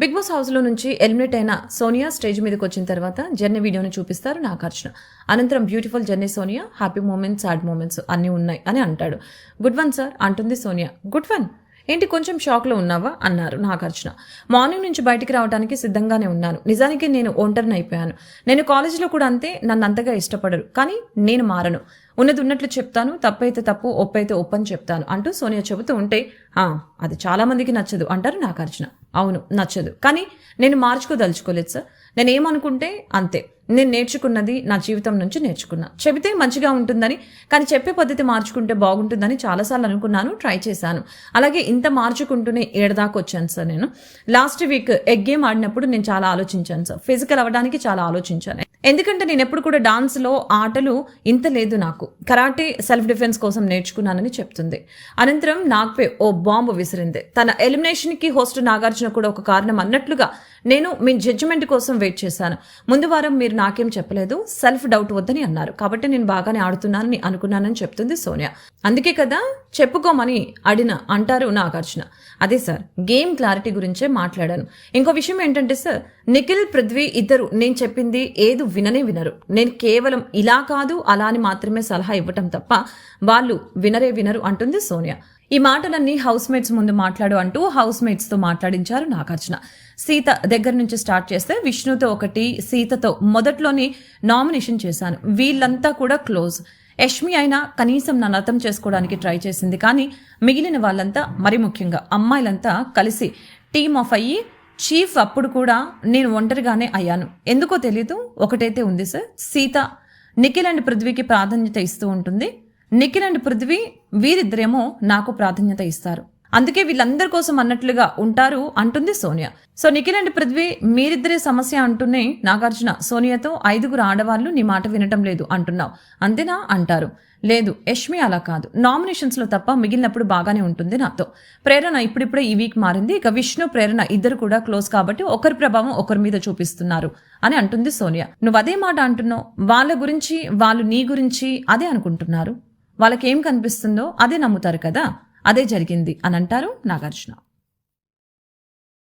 Big boss హౌస్లో నుంచి eliminate అయిన సోనియా స్టేజ్ మీదకి వచ్చిన తర్వాత జర్నీ వీడియోని చూపిస్తారు నాగార్జున. అనంతరం beautiful journey Sonia happy moments sad moments అన్నీ ఉన్నాయి అని అంటాడు. గుడ్ వన్ సార్ అంటుంది సోనియా. Good one! ఏంటి కొంచెం షాక్లో ఉన్నావా? అన్నారు నాగార్జున. మార్నింగ్ నుంచి బయటికి రావడానికి సిద్ధంగానే ఉన్నాను. నిజానికి నేను ఒంటరిని అయిపోయాను. నేను కాలేజీలో కూడా అంతే నన్ను అంతగా ఇష్టపడరు. కానీ నేను మారను. ఉన్నది ఉన్నట్లు చెప్తాను తప్పైతే తప్పు ఒప్పైతే ఒప్పని చెప్తాను అంటూ సోనియా చెబుతూ ఉంటే "ఆ, అది చాలా మందికి నచ్చదు అంటారు నాగార్జున. అవును నచ్చదు. కానీ నేను మార్చుకోదలుచుకోలేదు సార్. నేను ఏమనుకుంటే అంతే. నేను నేర్చుకున్నది నా జీవితం నుంచి నేర్చుకున్నా. చెబితే మంచిగా ఉంటుందని కానీ చెప్పే పద్ధతి మార్చుకుంటే బాగుంటుందని చాలాసార్లు అనుకున్నాను ట్రై చేశాను. అలాగే ఇంత మార్చుకుంటూనే ఏడదాకా వచ్చాను సార్ నేను. లాస్ట్ వీక్ ఎగ్ గేమ్ ఆడినప్పుడు నేను చాలా ఆలోచించాను సార్. ఫిజికల్ అవ్వడానికి చాలా ఆలోచించాను. ఎందుకంటే నేను ఎప్పుడు కూడా డాన్స్లో ఆటలు ఇంత లేదు నాకు. కరాటే సెల్ఫ్ డిఫెన్స్ కోసం నేర్చుకున్నానని చెప్తుంది. అనంతరం నాగ్పై ఓ బాంబు విసిరింది. తన ఎలిమినేషన్కి హోస్ట్ నాగార్జున కూడా ఒక కారణం అన్నట్లుగా నేను మీ జడ్జిమెంట్ కోసం వెయిట్ చేశాను. ముందు వారం మీరు నాకేం చెప్పలేదు. సెల్ఫ్ డౌట్ వద్దని అన్నారు. కాబట్టి నేను బాగానే ఆడుతున్నానని అనుకున్నానని చెప్తుంది సోనియా. అందుకే కదా చెప్పుకోమని అడిన అంటారు నాగార్జున. అదే సార్ గేమ్ క్లారిటీ గురించే మాట్లాడాను. ఇంకో విషయం ఏంటంటే సార్ నిఖిల్ పృథ్వీ ఇద్దరు నేను చెప్పింది ఏదు విననే వినరు. నేను కేవలం ఇలా కాదు అలా అని మాత్రమే సలహా ఇవ్వటం తప్ప వాళ్ళు వినరే వినరు అంటుంది సోనియా. ఈ మాటలన్నీ హౌస్ మేట్స్ ముందు మాట్లాడు అంటూ హౌస్ మేట్స్తో మాట్లాడించారు నాగార్జున. సీత దగ్గర నుంచి స్టార్ట్ చేస్తే విష్ణుతో ఒకటి సీతతో మొదట్లోని నామినేషన్ చేశాను. వీళ్ళంతా కూడా క్లోజ్. యష్మి అయినా కనీసం నన్ను అర్థం చేసుకోవడానికి ట్రై చేసింది కానీ మిగిలిన వాళ్ళంతా మరి ముఖ్యంగా అమ్మాయిలంతా కలిసి టీమ్ ఆఫ్ అయ్యి చీఫ్ అప్పుడు కూడా నేను ఒంటరిగానే అయ్యాను. ఎందుకో తెలీదు. ఒకటైతే ఉంది సార్. సీత నిఖిల్ అండ్ పృథ్వీకి ప్రాధాన్యత ఇస్తూ ఉంటుంది. నిఖిల్ అండ్ పృథ్వీ వీరిద్దరేమో నాకు ప్రాధాన్యత ఇస్తారు. అందుకే వీళ్ళందరి కోసం అన్నట్లుగా ఉంటారు అంటుంది సోనియా. సో నిఖిల్ అండ్ పృథ్వీ మీరిద్దరే సమస్య అంటూనే నాగార్జున సోనియాతో ఐదుగురు ఆడవాళ్ళు నీ మాట వినటం లేదు అంటున్నావు. అంతేనా? అంటారు. లేదు యష్మి అలా కాదు. నామినేషన్స్లో తప్ప మిగిలినప్పుడు బాగానే ఉంటుంది నాతో. ప్రేరణ ఇప్పుడిప్పుడే ఈ వీక్ మారింది. ఇక విష్ణు ప్రేరణ ఇద్దరు కూడా క్లోజ్ కాబట్టి ఒకరి ప్రభావం ఒకరి మీద చూపిస్తున్నారు అని అంటుంది సోనియా. నువ్వు అదే మాట అంటున్నావు. వాళ్ళ గురించి వాళ్ళు నీ గురించి అదే అనుకుంటున్నారు. వాళ్ళకేం కనిపిస్తుందో అదే నమ్ముతారు కదా? అదే జరిగింది అని అంటారు నాగార్జున.